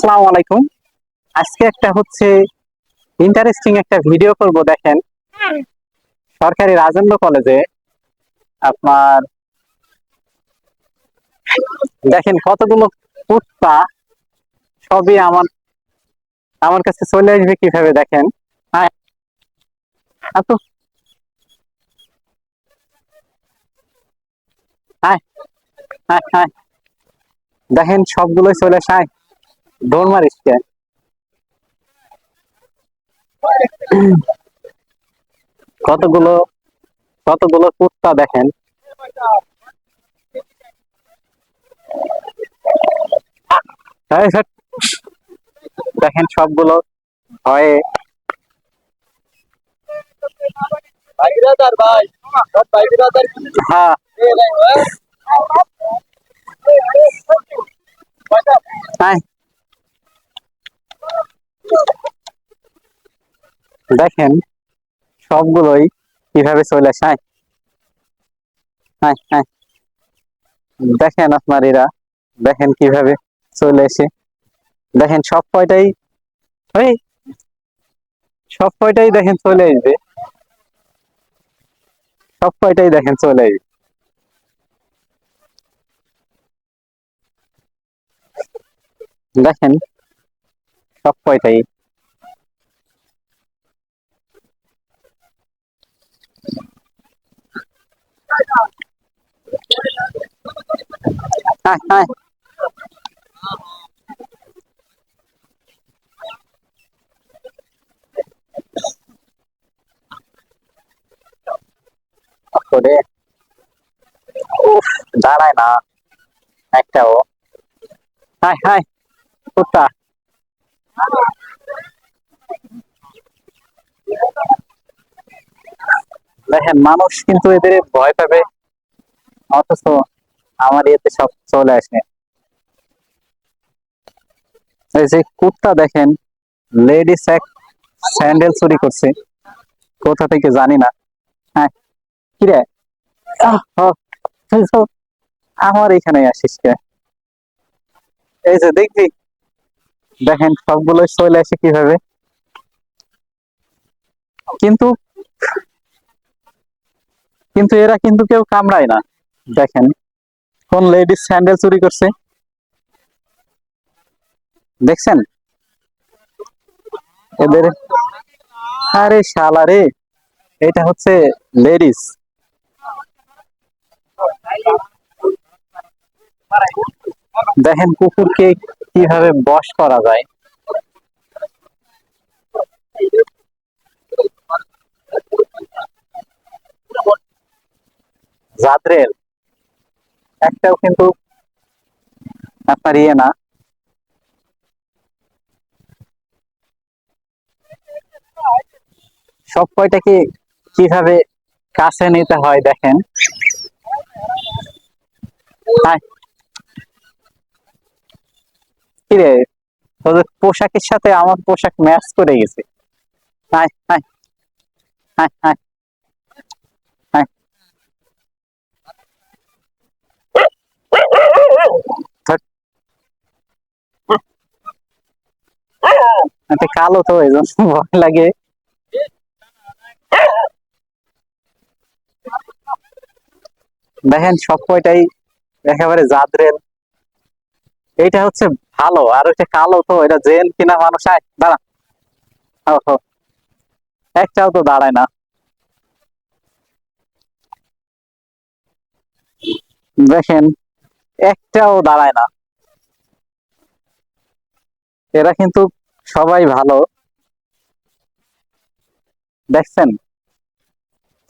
আসসালামু আলাইকুম। আজকে একটা হচ্ছে ইন্টারেস্টিং একটা ভিডিও করব দেখেন। সরকারি রাজেন্দ্র কলেজে আপনার দেখেন কতগুলো কুত্তা সবই আমার আমার কাছে চলে আসবে কীভাবে দেখেন? হ্যাঁ। হ্যাঁ। হ্যাঁ হ্যাঁ। দেখেন সবগুলোই চলে আসায় দৌড় মারিস কে? কতগুলো কতগুলো কুত্তা দেখেন? দেখেন সবগুলো ভয়ে। ভাই ভাই। হ্যাঁ। হ্যাঁ দেখেন সবগুলোই কীভাবে চলে আসে? হ্যাঁ হ্যাঁ। দেখেন আপনার এরা দেখেন কীভাবে চলে এসে দেখেন সব কয়টাই সব কয়টাই দেখেন চলে আসবে। সব কয়টাই দেখেন চলে আসবে। দেখেন সব কয়টাই করে দাঁড়ায় না। একটাও দেখেন মানুষ কিন্তু এদের ভয় পাবে। অথচ আমার ইয়েতে সব চলে আসে। এই যে কুর্তা দেখেন লেডিস এক স্যান্ডেল চুরি করছে। কোথা থেকে জানি না। হ্যাঁ কিরে আমার এখানে আসিস কে? এই যে দেখবি, দেখেন সবগুলো চলে আসে কীভাবে। কিন্তু কিন্তু এরা কিন্তু কেউ কামড়ায় না। দেখেন কোন লেডিস স্যান্ডেল চুরি করছে? দেখছেন? এদের আরে শালা রে, এটা হচ্ছে লেডিস দেখেন কুকুরকে কীভাবে বশ করা যায়। জাদ্রেল একটাও কিন্তু আপনার ইয়ে না। সব কয়টাকে কীভাবে কাছে নিতে হয় দেখেন। তোদের পোশাকের সাথে আমার পোশাক ম্যাচ করে গেছে। Hi hi hi hi. কালো তো এই জন্য ভয় লাগে। দেখেন সব কয়টাই একেবারে জাদরেল। এইটা হচ্ছে ভালো, আর ওইটা কালো তো, এটা জেন কিনা মানুষ, আয়, দাঁড়া। একটাও তো দাঁড়ায় না। দেখেন, একটাও দাঁড়ায় না। এরা কিন্তু সবাই ভালো। দেখছেন?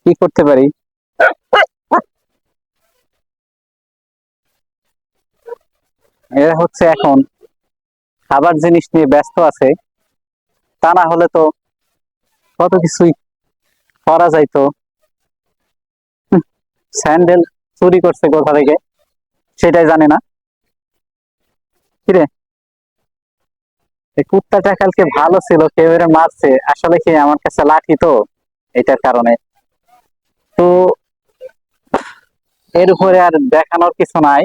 কি করতে পারি? এরা হচ্ছে এখন খাবার জিনিস নিয়ে ব্যস্ত আছে। তা না হলে তো কত কিছুই করা যাইতো। স্যান্ডেল চুরি করছে কোথা থেকে? সেটাই জানে না। কিরে কুত্তাটা কালকে ভালো ছিল, কেউ এরা মারছে। আসলে কি আমার কাছে লাঠি তো? এটার কারণে। তো এর উপরে আর দেখানোর কিছু নাই।